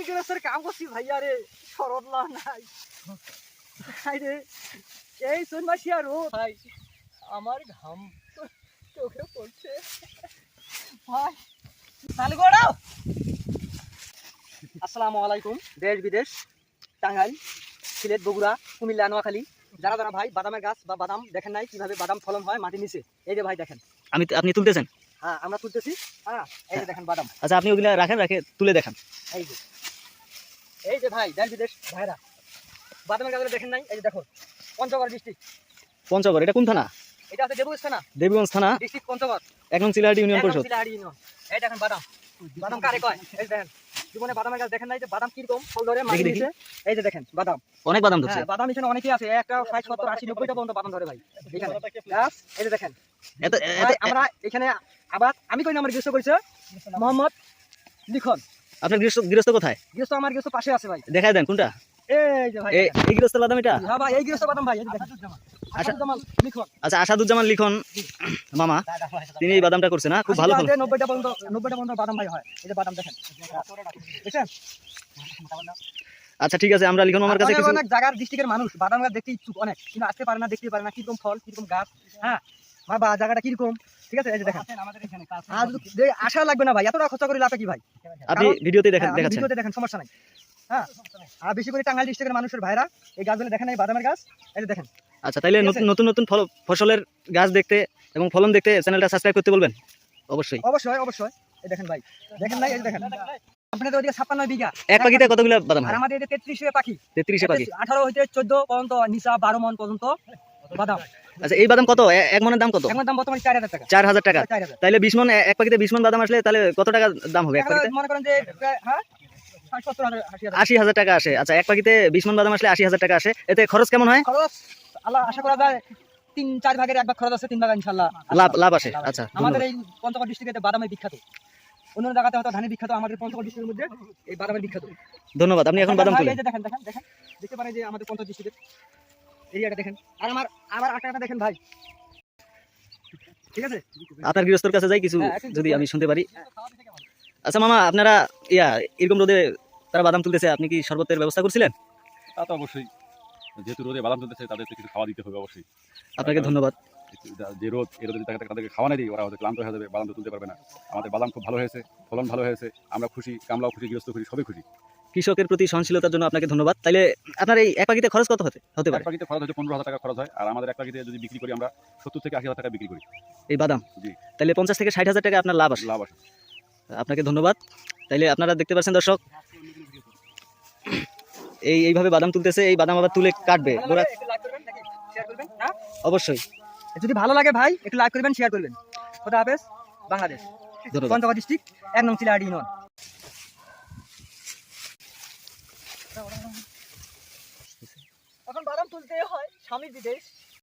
তেল গ্যাসের কাম করছি ভাইয়া রে সরদলা নাই। ভাই রে এই শোন মাসি আর ও। ভাই আমার ঘাম চোখে পড়ছে। ভাই। চালু করাও আসসালামু আলাইকুম দেশ বিদেশ টাঙ্গাইল সিলেট বগুড়া কুমিল্লা নোয়াখালী। যারা যারা ভাই বাদামের গাছ বা বাদাম দেখেন নাই কীভাবে বাদাম ফলন হয় মাটির নিচে এই যে ভাই দেখেন। আমি আপনি তুলতেছেন? হ্যাঁ আমরা তুলতেছি। হ্যাঁ এই যে দেখেন বাদাম। আচ্ছা আপনি ওগুলা রাখেন রাখে তুলে দেখেন। এই যে। এই যে ভাই দেশ বিদেশ ভাইরা। বাদামের গাছগুলো দেখেন নাই? এই যে দেখো পঞ্চগড় ডিস্ট্রিক্ট। পঞ্চগড় এটা কোন থানা? এটা আছে দেবুজ থানা। দেবীগঞ্জ থানা? ডিস্ট্রিক্ট পঞ্চগড়। এক নং চিলাহাটি ইউনিয়ন পরিষদ। শিলাহাটি ইউনিয়ন। এই দেখেন বাদাম। বাদাম কারে কয়? এই দেখেন জীবনে বাদামের গাছ দেখেন নাই যে বাদাম কীরকম? ফল ধরে মাটি দেখি। এই যে দেখেন বাদাম। অনেক বাদাম ধরছে। হ্যাঁ বাদাম এখানে অনেকেই আছে। একটা ষাট সত্তর আশি নব্বইটা পর্যন্ত বাদাম ধরে ভাই। এখানে। এই যে দেখেন। এত আমরা এখানে আবার আমি কই না আমার গৃহস্থ করেছে মোহাম্মদ লিখন। আপনার গৃহস্থ গৃহস্থ কোথায়? গৃহস্থ আমার গৃহস্থ পাশে আছে ভাই। দেখাই দেন কোনটা? এই যে ভাই এই এই গৃহস্থ বাদাম এটা? হ্যাঁ ভাই এই গৃহস্থ বাদাম ভাই লিখন। আচ্ছা আসাদুজ্জামান লিখন মামা তিনি এই বাদামটা করছে না খুব ভালো ফল নব্বইটা পর্যন্ত নব্বইটা পর্যন্ত বাদাম ভাই হয়। এই যে বাদাম দেখেন। দেখছেন আচ্ছা ঠিক আছে আমরা লিখন আমার কাছে অনেক কিছু অনেক জায়গার ডিস্ট্রিক্টের মানুষ বাদাম গাছ দেখতে ইচ্ছুক অনেক কিন্তু আসতে পারে না দেখতে পারে না কীরকম ফল কীরকম গাছ হ্যাঁ? বা বা জায়গাটা কীরকম? ঠিক আছে? এই যে দেখেন। দে- আশা লাগবে না ভাই খরচা করে লাভে কি ভাই? আপনি ভিডিওতে দেখেন হ্যাঁ, দেখাচ্ছেন। ভিডিওতে দেখেন সমস্যা নাই। হ্যাঁ? আর বেশি করে টাঙ্গাইল ডিস্ট্রিক্টের মানুষের ভাইরা এই গাছগুলো দেখেন এই বাদামের গাছ। এই যে দেখেন। আচ্ছা তাইলে নতুন নতুন ফসলের গাছ দেখতে এবং ফলন দেখতে চ্যানেলটা সাবস্ক্রাইব করতে বলবেন। অবশ্যই। অবশ্যই অবশ্যই। এই দেখেন ভাই। দেখেন নাই এই দেখেন। আপনাদের ওদিকে ছাপ্পান্ন বিঘা। এক পাখিতে কতগুলো বাদাম আর আমাদের এদিকে তেত্রিশে পাখি। তেত্রিশে পাখি। আঠারো হইতে চোদ্দ পর্যন্ত নিচা বারো মন পর্যন্ত। বাদাম। আচ্ছা এই বাদাম কত? এক মনের দাম কত? এখন দাম বর্তমানে চার হাজার টাকা। চার হাজার টাকা। চার হাজার। তাইলে বিশ মন এক পাখিতে বিশ মন বাদাম আসলে তাহলে কত টাকা দাম হবে এক পাখিতে মনে করেন যে হ্যাঁ? আশি হাজার। টাকা আসে। আচ্ছা এক পাখিতে বিশ মন বাদাম আসলে আশি হাজার টাকা আসে। এতে খরচ কেমন হয়? খরচ আল্লাহ আশা করা যায় তিন চার ভাগের এক ভাগ খরচ আছে তিন ভাগ ইনশাল্লাহ লাভ লাভ আসে। আচ্ছা আমাদের। এই পঞ্চগড় ডিস্ট্রিক্টে বাদামের বিখ্যাত। অন্য জায়গাতে হয়তো ধানের বিখ্যাত আমাদের পঞ্চগড় ডিস্ট্রিক্টের মধ্যে এই বাদামের বিখ্যাত। ধন্যবাদ আপনি এখন বাদাম ভাই, তুলেন। দেখেন দেখেন দেখেন। দেখতে পারেন যে আমাদের পঞ্চগড় ডিস্ট্রিক্টের এরিয়াটা দেখেন। আর আমার আমার আটাটা দেখেন ভাই। ঠিক আছে? আপনার গৃহস্থর কাছে যাই কিছু হ্যাঁ, যদি আমি শুনতে পারি। আচ্ছা মামা আপনারা ইয়া এরকম রোদে তারা বাদাম তুলতেছে আপনি কি শরবতের ব্যবস্থা করছিলেন? তা তো অবশ্যই। যেহেতু রোদে বাদাম তুলতেছে তাদেরকে কিছু খাওয়া দিতে হবে অবশ্যই। আপনাকে ধন্যবাদ। যে রোদ এই রোদে যদি তাদেরকে খাওয়া না দিই ওরা হয়তো ক্লান্ত হয়ে যাবে বাদাম তো তুলতে পারবে না। আমাদের বাদাম খুব ভালো হয়েছে ফলন ভালো হয়েছে আমরা খুশি কামলাও খুশি গৃহস্থ খুশি সবই খুশি। কৃষকের প্রতি সহনশীলতার জন্য আপনাকে ধন্যবাদ। তাহলে আপনার এই এক পাখিতে খরচ কত হতে হতে এক পারে? পাখিতে খরচ হচ্ছে পনেরো হাজার টাকা খরচ হয় আর আমাদের এক পাখিতে যদি বিক্রি করি আমরা সত্তর থেকে আশি হাজার টাকা বিক্রি করি। এই বাদাম? জি। তাইলে পঞ্চাশ থেকে ষাট হাজার টাকা আপনার লাভ আসে। লাভ আসে। আপনাকে ধন্যবাদ। তাইলে আপনারা দেখতে পাচ্ছেন দর্শক এই এইভাবে বাদাম তুলতেছে এই বাদাম আবার তুলে কাটবে? অবশ্যই। যদি ভালো লাগে ভাই একটু লাইক করবেন শেয়ার করবেন। খোদা হাফেজ বাংলাদেশ। ডিস্ট্রিক্ট এক নং চিলাহাটি ইউনিয়ন। এখন বাদাম তুলতে হয় স্বামী বিদেশ